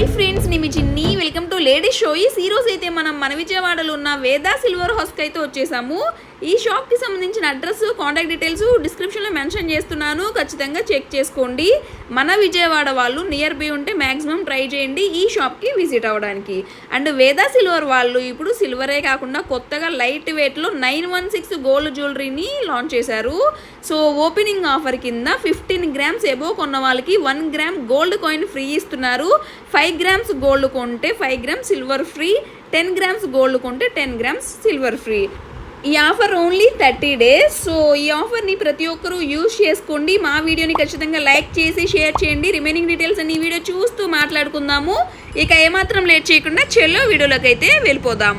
Hi friends నేను మీ చిన్ని. Welcome to ladies show ఈ రోజు అయితే మనం మన విజయవాడలో ఉన్న వేదా సిల్వర్ హౌస్కి అయితే వచ్చేసాము. ఈ షాప్కి సంబంధించిన అడ్రస్ కాంటాక్ట్ డీటెయిల్స్ డిస్క్రిప్షన్లో మెన్షన్ చేస్తున్నాను. ఖచ్చితంగా చెక్ చేసుకోండి. మన విజయవాడ వాళ్ళు నియర్ బై ఉంటే మ్యాక్సిమం ట్రై చేయండి ఈ షాప్కి విజిట్ అవ్వడానికి. అండ్ వేదా సిల్వర్ వాళ్ళు ఇప్పుడు సిల్వరే కాకుండా కొత్తగా లైట్ వెయిట్లో నైన్ వన్ సిక్స్ గోల్డ్ జ్యువెలరీని లాంచ్ చేశారు. సో ఓపెనింగ్ ఆఫర్ కింద ఫిఫ్టీన్ గ్రామ్స్ ఎబో కొన్న వాళ్ళకి one gram gold coin free ఇస్తున్నారు. ఫైవ్ ఫైవ్ గ్రామ్స్ గోల్డ్ కొంటే five grams silver free ten grams gold కొంటే టెన్ గ్రామ్స్ సిల్వర్ ఫ్రీ. ఈ offer only thirty days. So ఈ ఆఫర్ని ప్రతి ఒక్కరూ యూజ్ చేసుకోండి. మా వీడియోని ఖచ్చితంగా లైక్ చేసి షేర్ చేయండి. రిమైనింగ్ డీటెయిల్స్ అన్ని వీడియో చూస్తూ మాట్లాడుకుందాము. ఇక ఏమాత్రం లేట్ చేయకుండా చెల్లో వీడియోలోకి అయితే వెళ్ళిపోదాం.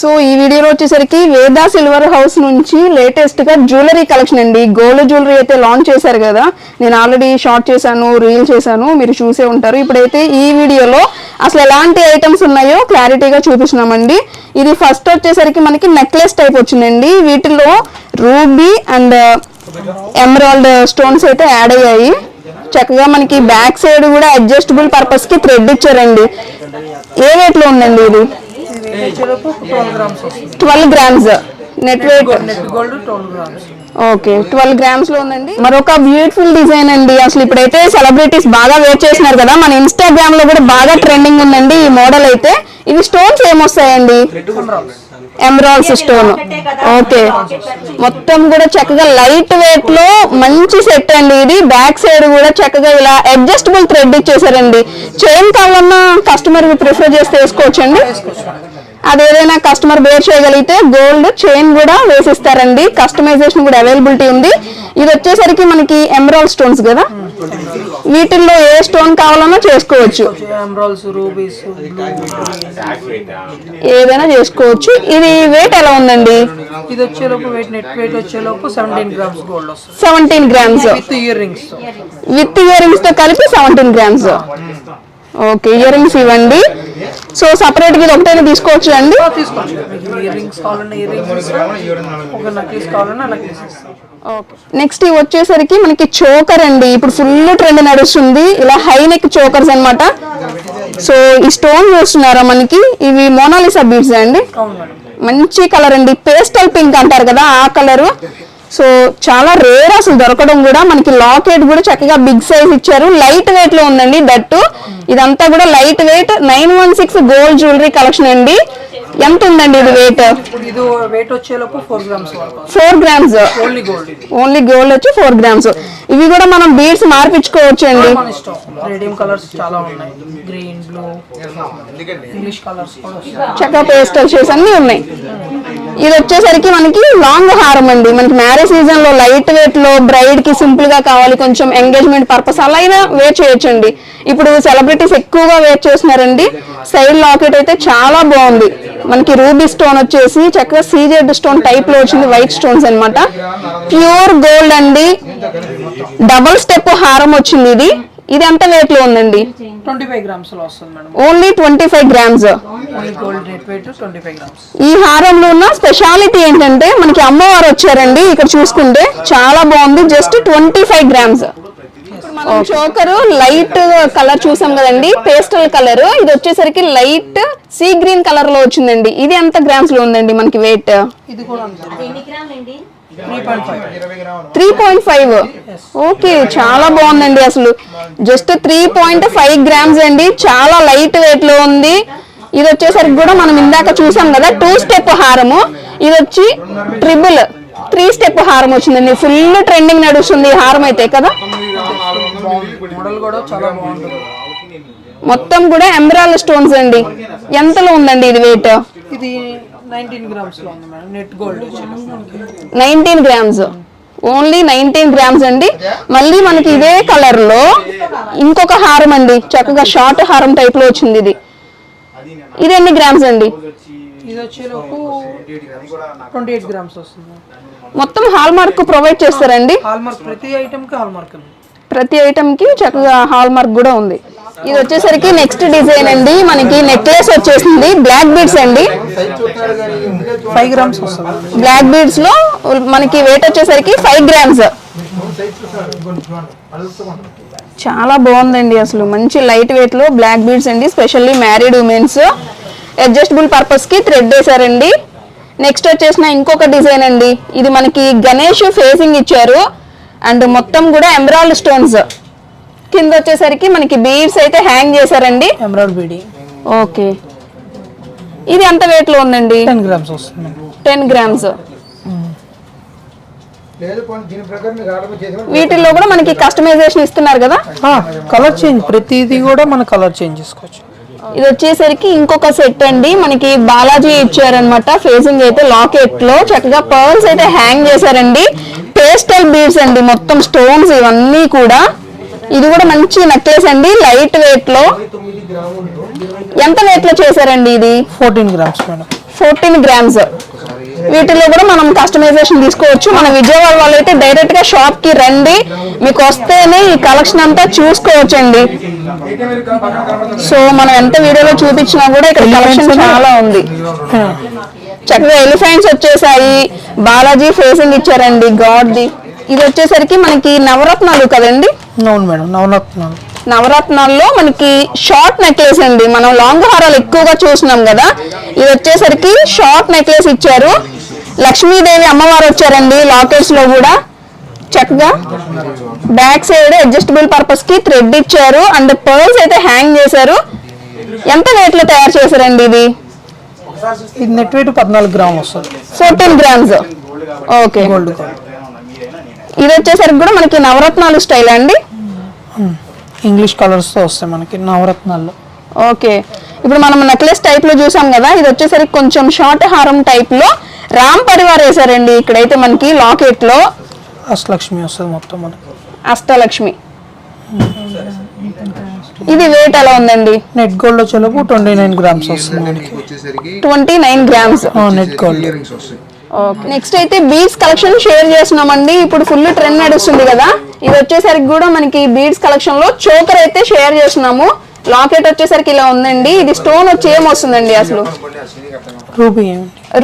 సో ఈ వీడియోలో వచ్చేసరికి వేదా సిల్వర్ హౌస్ నుంచి లేటెస్ట్గా జ్యువెలరీ కలెక్షన్ అండి. గోల్డ్ జ్యువెలరీ అయితే లాంచ్ చేశారు కదా. నేను ఆల్రెడీ షార్ట్ చేశాను రీల్ చేశాను మీరు చూసే ఉంటారు. ఇప్పుడైతే ఈ వీడియోలో అసలు ఎలాంటి ఐటమ్స్ ఉన్నాయో క్లారిటీగా చూపిస్తున్నామండి. ఇది ఫస్ట్ వచ్చేసరికి మనకి నెక్లెస్ టైప్ వచ్చిందండి. వీటిలో రూబీ అండ్ ఎమరాల్డ్ స్టోన్స్ అయితే యాడ్ అయ్యాయి. చక్కగా మనకి బ్యాక్ సైడ్ కూడా అడ్జస్టబుల్ పర్పస్కి థ్రెడ్ ఇచ్చారండి. ఏ రేట్లో ఉందండి ఇది? Twelve grams net weight. Net gold twelve grams. Okay. Twelve గ్రామ్స్లో ఉందండి. మరొక బ్యూటిఫుల్ డిజైన్ అండి. అసలు ఇప్పుడైతే సెలబ్రిటీస్ బాగా వేర్ చేసినారు కదా మన ఇన్స్టాగ్రామ్లో కూడా బాగా ట్రెండింగ్ ఉందండి ఈ మోడల్ అయితే. ఇవి స్టోన్స్ ఏమొస్తాయండి? Emeralds stone okay. మొత్తం కూడా చక్కగా లైట్ వెయిట్లో మంచి సెట్ అండి ఇది. బ్యాక్ సైడ్ కూడా చక్కగా ఇలా అడ్జస్టబుల్ థ్రెడ్ ఇచ్చేసారండి. చైన్ కావాలన్నా కస్టమర్ ప్రిఫర్ చేసి వేసుకోవచ్చండి. అది ఏదైనా కస్టమర్ బేర్ చేయగలిగితే గోల్డ్ చైన్ కూడా వేసిస్తారండి. కస్టమైజేషన్ కూడా అవైలబిలిటీ ఉంది. ఇది వచ్చేసరికి మనకి ఎమరాల్ స్టోన్స్ కదా. వీటిల్లో ఏ స్టోన్ కావాలన్నా చేసుకోవచ్చు. ఏదైనా చేసుకోవచ్చు. ఇది వెయిట్ ఎలా ఉందండి? ఇది వచ్చేలోపు వెయిట్ నెట్ వెయిట్ వచ్చేలోపు సెవెంటీన్ గ్రామ్స్ గోల్డ్ వస్తుంది. Seventeen grams with earrings with ear రింగ్స్తో కలిపి seventeen grams okay earrings ఇవ్వండి. సో సపరేట్గా ఇది ఒకటైనా తీసుకోవచ్చు. అండి నెక్స్ట్ ఇవి వచ్చేసరికి మనకి చోకర్ అండి. ఇప్పుడు ఫుల్ ట్రెండ్ నడుస్తుంది. ఇలా హై నెక్ చోకర్స్ అన్నమాట. సో ఈ స్టోన్ చూస్తున్నారా మనకి? ఇవి మోనాలిసా బీడ్స్ అండి? మంచి కలర్ అండి. పేస్టల్ పింక్ అంటారు కదా ఆ కలర్ సో చాలా రేర్ అసలు దొరకడం కూడా. మనకి లాకెట్ కూడా చక్కగా బిగ్ సైజ్ ఇచ్చారు. లైట్ వెయిట్లో ఉందండి దట్టు. ఇదంతా కూడా light weight. Nine one six gold jewellery collection అండి. ఎంత ఉందండి ఇది weight? Four grams only gold వచ్చి ఫోర్ గ్రామ్స్. ఇవి కూడా మనం బీడ్స్ మార్పించుకోవచ్చు అండి. చక్కగా పేస్టల్ షేడ్స్ అన్ని ఉన్నాయి. ఇది వచ్చేసరికి మనకి లాంగ్ హారం అండి. మనకి మ్యారేజ్ సీజన్లో లైట్ వెయిట్లో బ్రైడ్కి సింపుల్గా కావాలి. కొంచెం ఎంగేజ్మెంట్ పర్పస్ అలా అయినా వేర్ చేయొచ్చండి. ఇప్పుడు సెలబ్రిటీస్ ఎక్కువగా వేర్ చేస్తున్నారండి. సైడ్ లాకెట్ అయితే చాలా బాగుంది. మనకి రూబీ స్టోన్ వచ్చేసి చక్కగా సీజెడ్ స్టోన్ టైప్లో వచ్చింది వైట్ స్టోన్స్ అన్నమాట. ప్యూర్ గోల్డ్ అండి. డబుల్ స్టెప్ హారం వచ్చింది ఇది. ఇది ఎంత వెయిట్లో ఉందండి? ఓన్లీ ట్వంటీ ఫైవ్ గ్రామ్స్ ఈ హారంలో ఉన్న స్పెషాలిటీ ఏంటంటే మనకి అమ్మవారు వచ్చారండి ఇక్కడ చూసుకుంటే. చాలా బాగుంది. Just twenty five grams choker light colour చూసాం కదండి పేస్టల్ కలర్. ఇది వచ్చేసరికి లైట్ సీ గ్రీన్ కలర్లో వచ్చిందండి. ఇది ఎంత గ్రామ్స్లో ఉందండి మనకి వెయిట్? ఇది కూడా అంతే త్రీ పాయింట్ ఫైవ్. ఓకే చాలా బాగుందండి అసలు. Just three point five grams అండి. చాలా లైట్ వెయిట్లో ఉంది. ఇది వచ్చేసరికి కూడా మనం ఇందాక చూసాం కదా టూ స్టెప్ హారము. ఇది వచ్చి ట్రిపుల్ త్రీ స్టెప్ హారం వచ్చిందండి. ఫుల్ ట్రెండింగ్ నడుస్తుంది ఈ హారం అయితే కదా? మోడల్ కూడా చాలా బాగుంటుంది. మొత్తం కూడా ఎమరాల్ స్టోన్స్ అండి. ఎంతలో ఉందండి ఇది వెయిట్ ఇది నైన్టీన్ గ్రామ్స్లో ఉంది మేడం. నెట్ గోల్డ్ వచ్చేటప్పటికి nineteen grams only nineteen grams అండి. మళ్ళీ మనకి ఇదే కలర్లో ఇంకొక హారం అండి. చక్కగా షార్ట్ హారం టైప్లో వచ్చింది ఇది. ఇది ఎన్ని గ్రామ్స్ అండి? మొత్తం హాల్ మార్క్ ప్రొవైడ్ చేస్తారండి? హాల్ మార్క్ ప్రతి ఐటమ్కి హాల్ మార్క్ ఉంది ప్రతి ఐటమ్కి చక్కగా హాల్ మార్క్ కూడా ఉంది. ఇది వచ్చేసరికి నెక్స్ట్ డిజైన్ అండి. మనకి నెక్లెస్ వచ్చేసింది. బ్లాక్ బీడ్స్ అండి. ఫైవ్ గ్రామ్స్ బ్లాక్ బీడ్స్లో మనకి వెయిట్ వచ్చేసరికి ఫైవ్ గ్రామ్స్ చాలా బాగుందండి అసలు. మంచి లైట్ వెయిట్లో బ్లాక్ బీడ్స్ అండి. స్పెషల్లీ మ్యారీడ్ ఉమెన్స్ అడ్జస్టబుల్ పర్పస్కి థ్రెడ్ వేసారండి నెక్స్ట్ వచ్చేసిన ఇంకొక డిజైన్ అండి. ఇది మనకి గణేష్ ఫేసింగ్ ఇచ్చారు. అండ్ మొత్తం కూడా ఎమరాల్డ్ స్టోన్స్. కింద వచ్చేసరికి మనకి బీడ్స్ అయితే హ్యాంగ్ చేశారండి. ఎమరాల్డ్ బీడి ఓకే. ఇది ఎంత వెయిట్లో ఉందండి? టెన్ గ్రామ్స్ వస్తుంది టెన్ గ్రామ్స్ వీటిల్లో కూడా మనకి కస్టమైజేషన్ ఇస్తున్నారు కదా? కలర్ చేంజ్ ప్రతిదీ కూడా మన కలర్ చేంజ్ చేసుకోవచ్చు. ఇది వచ్చేసరికి ఇంకొక సెట్ అండి. మనకి బాలాజీ ఇచ్చారనమాట ఫేసింగ్ అయితే లాకెట్లో. చక్కగా పర్ల్స్ అయితే హ్యాంగ్ చేశారండి. పేస్టల్ బీడ్స్ అండి మొత్తం స్టోన్స్ ఇవన్నీ కూడా. ఇది కూడా మంచి నెక్లెస్ అండి లైట్ వెయిట్లో. ఎంత వెయిట్లో చేశారండి ఇది? Fourteen grams fourteen grams. వీటిలో కూడా మనం కస్టమైజేషన్ తీసుకోవచ్చు. మన విజయవాడ వాళ్ళు అయితే డైరెక్ట్గా షాప్కి రండి. మీకు వస్తేనే ఈ కలెక్షన్ అంతా చూసుకోవచ్చండి. సో మనం ఎంత వీడియోలో చూపించినా కూడా ఇక్కడ కలెక్షన్ చాలా ఉంది. చక్కగా ఎలిఫెంట్స్ వచ్చేసాయి. బాలాజీ ఫేసింగ్ ఇచ్చారండి గాడ్ ది ఇది వచ్చేసరికి మనకి నవరత్నాలు కదండి? అవును మేడం నవరత్నాలు. నవరత్నాల్లో మనకి షార్ట్ నెక్లెస్ అండి. మనం లాంగ్ హారాలు ఎక్కువగా చూసినాం కదా. ఇది వచ్చేసరికి షార్ట్ నెక్లెస్ ఇచ్చారు. లక్ష్మీదేవి అమ్మవారు వచ్చారండి లాకెట్స్లో కూడా. చక్కగా బ్యాక్ సైడ్ అడ్జస్టబుల్ పర్పస్కి థ్రెడ్ ఇచ్చారు. అండ్ పర్ల్స్ అయితే హ్యాంగ్ చేశారు. ఎంత వెయిట్లో తయారు చేశారండి ఇది ఇది నెట్ వెయిట్ పద్నాలుగు గ్రాములు వస్తుంది. Fourteen grams. ఓకే. గోల్డ్ ఇది వచ్చేసరికి కూడా మనకి నవరత్నాలు స్టైల్ అండి? ఇంగ్లీష్ కలర్స్తో వస్తాయి మనకి నవరత్నాల్లో. ఓకే. ఇప్పుడు మనం నెక్లెస్ టైప్లో చూసాం కదా ఇది వచ్చేసరికి కొంచెం షార్ట్ హారం టైప్లో రామ్ పరివార్ వేసారండి ఇక్కడైతే మనకి లాకెట్లో. అష్టలక్ష్మి వస్తుంది మొత్తం మనకి. అష్టలక్ష్మి. ఇది వెయిట్ ఎలా ఉందండి? నెట్ గోల్డ్ వచ్చేలోపు ట్వంటీ నైన్ గ్రామ్స్ వస్తుంది. మనకి twenty nine grams net gold next అయితే బీడ్స్ కలెక్షన్ షేర్ చేస్తున్నామండి. ఇప్పుడు ఫుల్ ట్రెండ్ నడుస్తుంది కదా. ఇది వచ్చేసరికి కూడా మనకి బీడ్స్ కలెక్షన్లో చోకర్ అయితే షేర్ చేస్తున్నాము. లాకెట్ వచ్చేసరికి ఇలా ఉందండి. ఇది స్టోన్ వచ్చి ఏం వస్తుందండి అసలు. రూబీ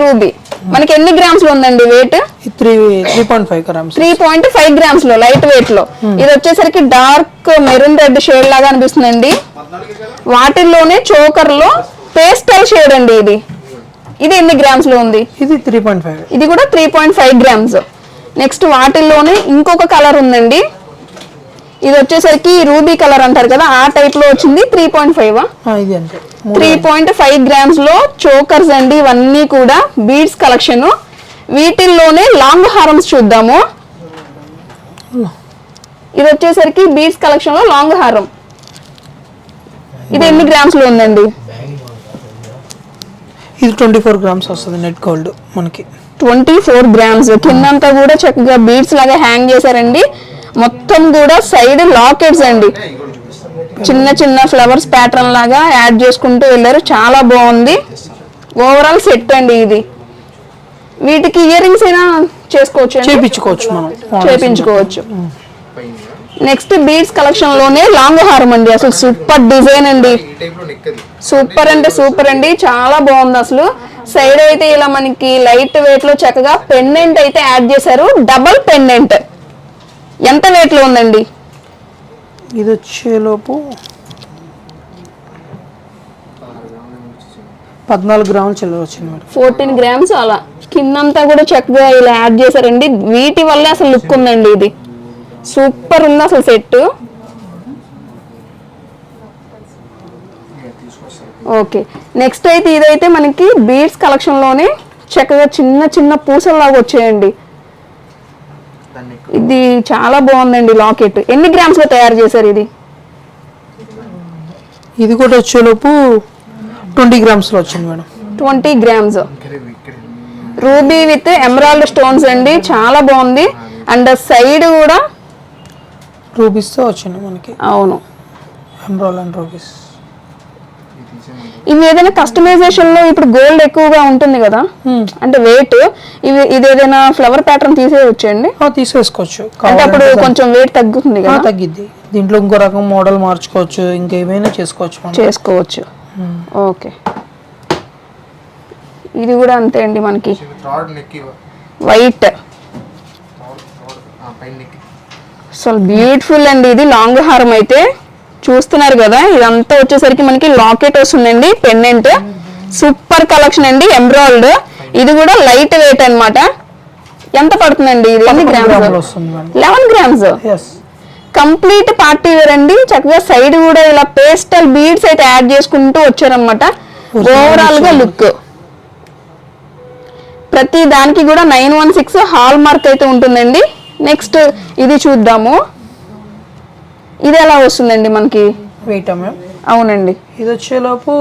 రూబీ మనకి ఎన్ని గ్రామ్స్లో ఉందండి weight three three point five grams. Three point five గ్రామ్స్లో light వెయిట్లో. ఇది వచ్చేసరికి డార్క్ మెరూన్ రెడ్ షేడ్ లాగా అనిపిస్తుందండి. వాటిల్లోనే చోకర్లో పేస్టల్ షేడ్ అండి ఇది. ఇది ఎన్ని గ్రామ్స్లో ఉంది? ఇది త్రీ పాయింట్ ఫైవ్. ఇది కూడా three point five grams. Next వాటిల్లోనే ఇంకొక కలర్ ఉందండి. ఇది వచ్చేసరికి రూబీ కలర్ అంటారు కదా ఆ టైప్లో వచ్చింది three point five three point five గ్రామ్స్లో chokers అండి ఇవన్నీ కూడా బీడ్స్ కలెక్షన్ వీటిల్లోనే లాంగ్ హారమ్స్ చూద్దాము. ఇది వచ్చేసరికి బీడ్స్ కలెక్షన్లో లాంగ్ హారం ఇది ఎన్ని గ్రామ్స్లో ఉందండి? ఇది ట్వంటీ ఫోర్ గ్రామ్స్ వస్తుంది నెట్ గోల్డ్ మనకి. ట్వంటీ ఫోర్ గ్రామ్స్ కిందంతా కూడా చక్కగా బీడ్స్ లాగా హ్యాంగ్ చేశారండి. మొత్తం కూడా సైడ్ లాకెట్స్ అండి. చిన్న చిన్న ఫ్లవర్స్ ప్యాటర్న్ లాగా యాడ్ చేసుకుంటూ వెళ్ళారు. చాలా బాగుంది. ఓవరాల్ సెట్ అండి ఇది. వీటికి ఇయర్ రింగ్స్ అయినా చేసుకోవచ్చు? చేపించుకోవచ్చు మనం. చేపించుకోవచ్చు. నెక్స్ట్ బీడ్స్ కలెక్షన్లోనే లాంగ్ హారం అండి. అసలు సూపర్ డిజైన్ అండి. సూపర్ అంటే సూపర్ అండి. చాలా బాగుంది అసలు. సైడ్ అయితే ఇలా మనకి లైట్ వెయిట్లో చక్కగా పెండెంట్ అయితే యాడ్ చేశారు. డబల్ పెండెంట్ ఎంత వెయిట్లో ఉందండి? ఇది వచ్చేలోపు పద్నాలుగు గ్రాములు చిల్లర వచ్చింది మేడం. ఫోర్టీన్ గ్రామ్స్ అలా. కిందంతా కూడా చక్కగా ఇలా యాడ్ చేశారండి. వీటి వల్లే అసలు లుక్ ఉందండి ఇది. సూపర్ ఉంది అసలు సెట్ ఓకే నెక్స్ట్ అయితే ఇదైతే మనకి బీడ్స్ కలెక్షన్లోనే చక్కగా చిన్న చిన్న పూసల్లాగా వచ్చాయండి. ఇది చాలా బాగుందండి లాకెట్. ఎన్ని గ్రామ్స్లో తయారు చేశారు ఇది? ఇది కూడా వచ్చేలోపు ట్వంటీ గ్రామ్స్లో వచ్చింది madam. Twenty grams. Ruby with emerald stones అండి. చాలా బాగుంది. అండ్ సైడ్ కూడా రూబీస్తో వచ్చింది మనకి. అవును. Emerald and rubies. ఇవి ఏదైనా కస్టమైజేషన్లో ఇప్పుడు గోల్డ్ ఎక్కువగా ఉంటుంది కదా? అంటే వెయిట్ ఇవి ఇది ఏదైనా ఫ్లవర్ ప్యాటర్న్ తీసేయచ్చండి తీసేసుకోవచ్చు. అంటే అప్పుడు కొంచెం వెయిట్ తగ్గుతుంది కదా? తగ్గిద్ది. దీంట్లో ఇంకో రకం మోడల్ మార్చుకోవచ్చు ఇంకేమైనా చేసుకోవచ్చు మనం. చేసుకోవచ్చు. ఓకే. ఇది కూడా అంతే అండి మనకి. వైట్ అసలు బ్యూటిఫుల్ అండి ఇది. లాంగ్ హారం అయితే. చూస్తున్నారు కదా ఇదంతా వచ్చేసరికి మనకి లాకెట్ వస్తుందండి పెండెంట్. సూపర్ కలెక్షన్ అండి ఎంబ్రాయిడ్ ఇది కూడా లైట్ వెయిట్ అన్నమాట. ఎంత పడుతుందండి ఇది? ఎన్ని grams eleven grams? Complete party wear అండి. చక్కగా సైడ్ కూడా ఇలా పేస్టల్ బీడ్స్ అయితే యాడ్ చేసుకుంటూ వచ్చారనమాట ఓవరాల్గా లుక్. ప్రతి దానికి కూడా nine one six hall mark అయితే ఉంటుందండి. నెక్స్ట్ ఇది చూద్దాము. ఇది ఎలా వస్తుందండి మనకి? Weight ma'am? అవునండి. ఇది వచ్చేలోపు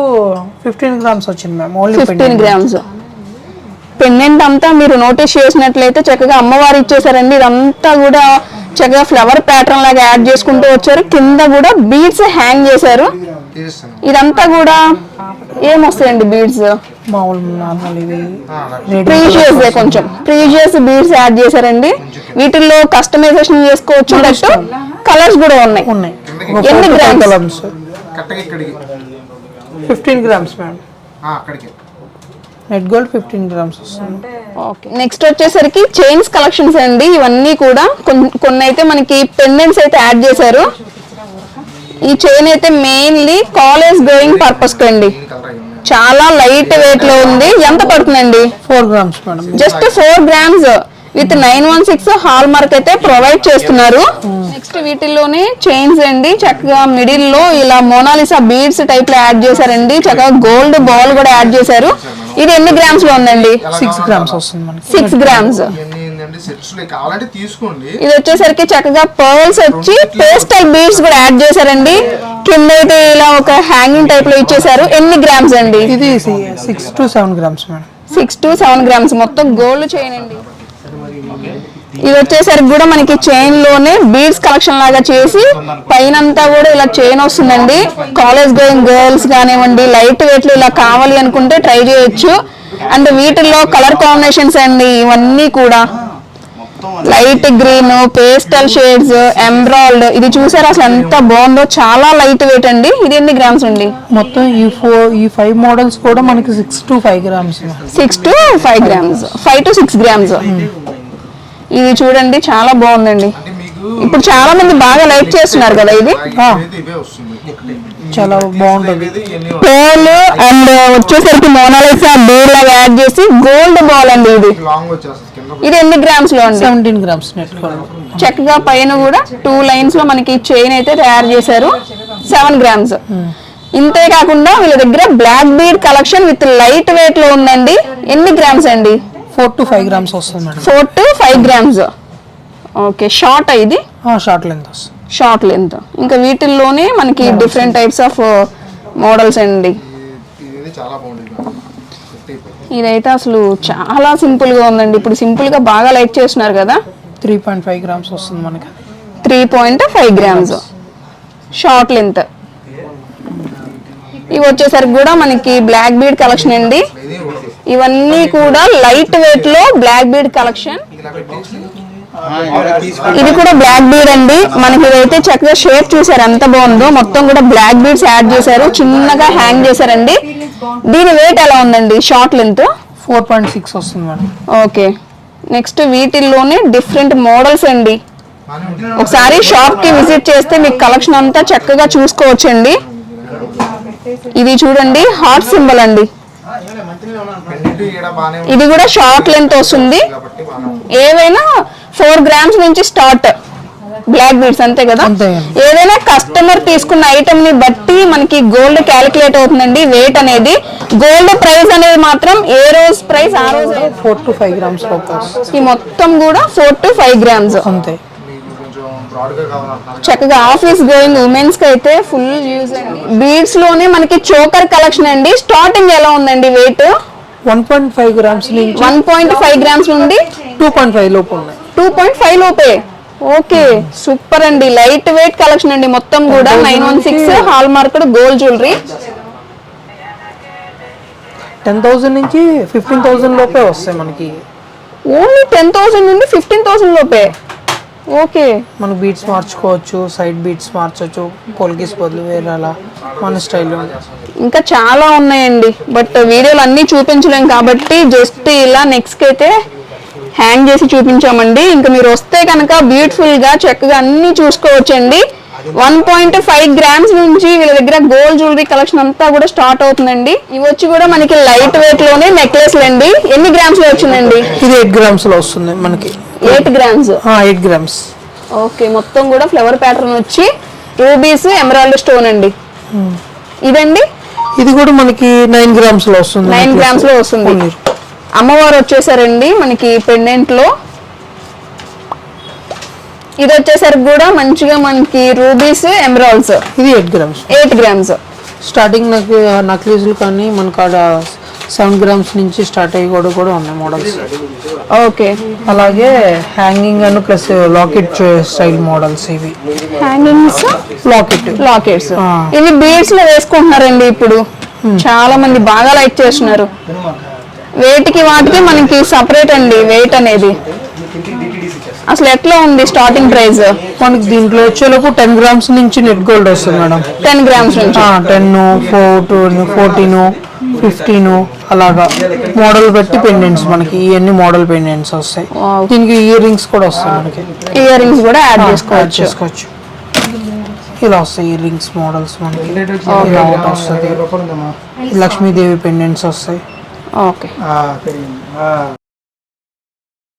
ఫిఫ్టీన్ గ్రామ్స్ వచ్చింది ma'am only fifteen grams pendant అంతా మీరు నోటీస్ చేసినట్లయితే చక్కగా అమ్మవారు ఇచ్చేసారండి. ఇదంతా కూడా చక్కగా ఫ్లవర్ ప్యాటర్న్ లాగా యాడ్ చేసుకుంటూ వచ్చారు. కింద కూడా బీడ్స్ హ్యాంగ్ చేశారు. ఇదంతా కూడా ఏమొస్తాయండి బీడ్స్ మామూలు నార్మల్ ఇవి. రెడీ ప్రీజియస్ కొంచెం ప్రీజియస్ బీడ్స్ యాడ్ చేశారండి. వీటిల్లో కస్టమైజేషన్ చేసుకోవచ్చు కలర్స్ కూడా ఉన్నాయి. ఉన్నాయి. ఎన్ని? గ్రామ్స్ ఫిఫ్టీన్ గ్రామ్స్ అక్కడికి. నెట్ గోల్డ్ ఫిఫ్టీన్ గ్రామ్స్ వస్తుంది. ఓకే నెక్స్ట్ వచ్చేసరికి చైన్స్ కలెక్షన్స్ అండి. ఇవన్నీ కూడా కొన్- కొన్ని అయితే మనకి పెండెంట్స్ అయితే యాడ్ చేశారు. ఈ చైన్ అయితే మెయిన్లీ కాలేజ్ గోయింగ్ పర్పస్ అండి. చాలా లైట్ వెయిట్లో ఉంది. ఎంత పడుతుందండి? Four grams just four grams with nine one six hallmark అయితే ప్రొవైడ్ చేస్తున్నారు. నెక్స్ట్ వీటిల్లోనే చైన్స్ అండి. చక్కగా మిడిల్లో ఇలా మోనాలిసా బీడ్స్ టైప్లో యాడ్ చేశారండి. చక్కగా గోల్డ్ బాల్ కూడా యాడ్ చేశారు. ఇది ఎన్ని గ్రామ్స్లో ఉందండి? సిక్స్ గ్రామ్స్ వస్తుంది సిక్స్ గ్రామ్స్ ఇవన్నీ ఏంటంటే సెట్స్ కావాలంటే తీసుకోండి. ఇది వచ్చేసరికి చక్కగా పర్ల్స్ వచ్చి పేస్టల్ బీడ్స్ కూడా యాడ్ చేశారండి. కింద అయితే ఇలా ఒక హ్యాంగింగ్ టైప్లో ఇచ్చేసారు ఎన్ని గ్రామ్స్ అండి? ఇది six to seven grams madam six to seven grams మొత్తం గోల్డ్ చైన్ అండి. ఇది వచ్చేసరికి కూడా మనకి చైన్లోనే బీడ్స్ కలెక్షన్ లాగా చేసి పైనంతా కూడా ఇలా చైన్ వస్తుందండి. కాలేజ్ గోయింగ్ గర్ల్స్ కానివ్వండి లైట్ వెయిట్లో ఇలా కావాలి అనుకుంటే ట్రై చేయొచ్చు. అండ్ వీటిల్లో కలర్ కాంబినేషన్స్ అండి ఇవన్నీ కూడా. Light green pastel shades embroid ఇది చూసారా అసలు ఎంత బాగుందో? చాలా లైట్ వెయిట్ అండి. ఇది ఎన్ని గ్రామ్స్ అండి? మొత్తం ఈ ఫోర్ ఈ ఫైవ్ మోడల్స్ కూడా మనకి six to five grams six to five grams five to six grams ఇది చూడండి చాలా బాగుందండి. ఇప్పుడు చాలా మంది బాగా లైక్ చేస్తున్నారు కదా ఇది? చాలా బాగుంటుంది. పేర్లు అండ్ వచ్చేసరికి మోనాలిసా బోర్డ్ లాగా యాడ్ చేసి గోల్డ్ బాల్ అండి ఇది. లాంగ్ వచ్చేస్తుంది కింద ఇది ఎన్ని గ్రామ్స్లో అండి? సెవెంటీన్ గ్రామ్స్ చక్కగా పైన కూడా టూ లైన్స్లో మనకి చైన్ అయితే తయారు చేశారు. సెవెన్ గ్రామ్స్ ఇంతే కాకుండా వీళ్ళ దగ్గర black bead collection with light వెయిట్లో ఉందండి. ఎన్ని గ్రామ్స్ అండి? ఫోర్ టు ఫైవ్ గ్రామ్స్ వస్తుంది four to five grams okay short ఇది? Short length short length. ఇంకా వీటిల్లోనే మనకి డిఫరెంట్ టైప్స్ ఆఫ్ మోడల్స్ అండి. ఇదైతే అసలు చాలా సింపుల్గా ఉందండి. ఇప్పుడు సింపుల్గా బాగా లైక్ చేస్తున్నారు కదా? త్రీ పాయింట్ ఫైవ్ గ్రామ్స్ వస్తుంది మనకి. Three point five grams. Short length. ఇవి వచ్చేసరికి కూడా మనకి బ్లాక్ బీడ్ కలెక్షన్ అండి. ఇవన్నీ కూడా లైట్ వెయిట్లో బ్లాక్ బీడ్ కలెక్షన్. ఇది కూడా బ్లాక్ బీడ్ అండి. మనకి ఇదైతే చక్కగా షేప్ చూసారు ఎంత బాగుందో. మొత్తం కూడా బ్లాక్ బీడ్స్ యాడ్ చేశారు. చిన్నగా హ్యాంగ్ చేశారండి. దీని వెయిట్ ఎలా ఉందండి? Short length four point six వస్తుంది మేడం. ఓకే నెక్స్ట్ వీటిల్లోనే డిఫరెంట్ మోడల్స్ అండి. ఒకసారి షాప్కి విజిట్ చేస్తే మీకు కలెక్షన్ అంతా చక్కగా చూసుకోవచ్చండి. ఇది చూడండి హార్ట్ సింబల్ అండి. ఇది కూడా షార్ట్ లెంత్ వస్తుంది. ఏవైనా ఫోర్ గ్రామ్స్ నుంచి స్టార్ట్. బ్లాక్ బీడ్స్ అంతే కదా. ఏదైనా కస్టమర్ తీసుకున్న ఐటమ్ని బట్టి మనకి గోల్డ్ క్యాలిక్యులేట్ అవుతుందండి వెయిట్ అనేది. గోల్డ్ ప్రైస్ అనేది మాత్రం ఏ రోజు ప్రైస్ ఆ రోజు ఫోర్ టు ఫైవ్ గ్రామ్స్ ఈ మొత్తం కూడా ఫోర్ టు ఫైవ్ గ్రామ్స్. అంతే. చక్కగా ఆఫీస్ గోయింగ్ ఉమెన్స్కి అయితే ఫుల్ యూజ్ అండి. బీడ్స్లోనే మనకి చోకర్ కలెక్షన్ అండి. స్టార్టింగ్ ఎలా ఉందండి weight one point five grams one point five grams నుండి టూ పాయింట్ ఫైవ్ లోపు ఉన్నాయి. టూ పాయింట్ ఫైవ్ లోపే. ఓకే సూపర్ అండి. లైట్ వెయిట్ కలెక్షన్ అండి మొత్తం కూడా. Nine one six hallmark gold jewellery. Ten thousand నుంచి ఫిఫ్టీన్ థౌసండ్ లోపే వస్తాయి మనకి. ఓన్లీ టెన్ థౌసండ్ నుండి ఫిఫ్టీన్ థౌసండ్ లోపే. ఓకే. మన బీట్స్ మార్చుకోవచ్చు సైడ్ బీట్స్ మార్చవచ్చు పోల్కిస్ బదులు వేరే అలా మన స్టైల్లో. ఇంకా చాలా ఉన్నాయండి. బట్ వీడియోలు అన్నీ చూపించలేం కాబట్టి జస్ట్ ఇలా నెక్స్ట్ అయితే హ్యాంగ్ చేసి చూపించామండి. ఇంకా మీరు వస్తే కనుక బ్యూటిఫుల్గా చక్కగా అన్ని చూసుకోవచ్చండి. వన్ పాయింట్ ఫైవ్ గ్రామ్స్ నుంచి వీళ్ళ దగ్గర గోల్డ్ జ్యువెలరీ కలెక్షన్ అంతా కూడా స్టార్ట్ అవుతుందండి. ఇవి వచ్చి కూడా మనకి లైట్ వెయిట్లోనే నెక్లెస్లు అండి ఎన్ని గ్రామ్స్లో వచ్చిందండి? ఇది ఎయిట్ గ్రామ్స్లో వస్తుంది మనకి. Eight grams eight grams okay మొత్తం కూడా ఫ్లవర్ ప్యాటర్న్ వచ్చి రూబీస్ ఎమరాల్డ్ స్టోన్ అండి. ఇదండి? ఇది కూడా మనకి నైన్ గ్రామ్స్లో వస్తుంది నైన్. గ్రామ్స్లో వస్తుంది. అమ్మవారు వచ్చేసారండి మనకి పెండెంట్లో. ఇది వచ్చేసరికి కూడా మంచిగా మనకి రూబీస్ ఎమరాల్డ్స్. ఇది eight grams. Eight grams. Starting నాకు నక్లీస్లు కానీ మనకు ఆడ సెవెన్ గ్రామ్స్ నుంచి స్టార్ట్ అయ్యి కూడా కూడా ఉన్నాయి మోడల్స్. ఓకే. అలాగే hanging and plus locket style models ఇవి. హ్యాంగింగ్స్? Locket lockets. ఇవి బీడ్స్లో వేసుకుంటున్నారండి ఇప్పుడు. చాలా మంది బాగా లైక్ చేస్తున్నారు. వేటికి వాటికి మనకి సపరేట్ అండి వెయిట్ అనేది. అసలు ఎట్లా ఉంది స్టార్టింగ్ ప్రైస్ మనకి దీంట్లో వచ్చేలోపు టెన్ గ్రామ్స్ నుంచి నెట్ గోల్డ్ వస్తుంది మేడం. టెన్ గ్రామ్స్ నుంచి. టెన్ ఫోర్ ఫోర్టీన్ ఫిఫ్టీన్ అలాగా. మోడల్ బట్టి పెండెంట్స్ మనకి ఇవన్నీ మోడల్ పెండెంట్స్ వస్తాయి. దీనికి ఇయర్ రింగ్స్ కూడా వస్తాయి మనకి. ఇయర్ రింగ్స్ కూడా యాడ్ యాడ్ చేసుకోవచ్చు. చేసుకోవచ్చు. ఇలా వస్తాయి ఇయర్ రింగ్స్ మోడల్స్ మనకి ఇలా ఒకటి వస్తుంది. లక్ష్మీదేవి పెండెంట్స్ వస్తాయి. ఓకే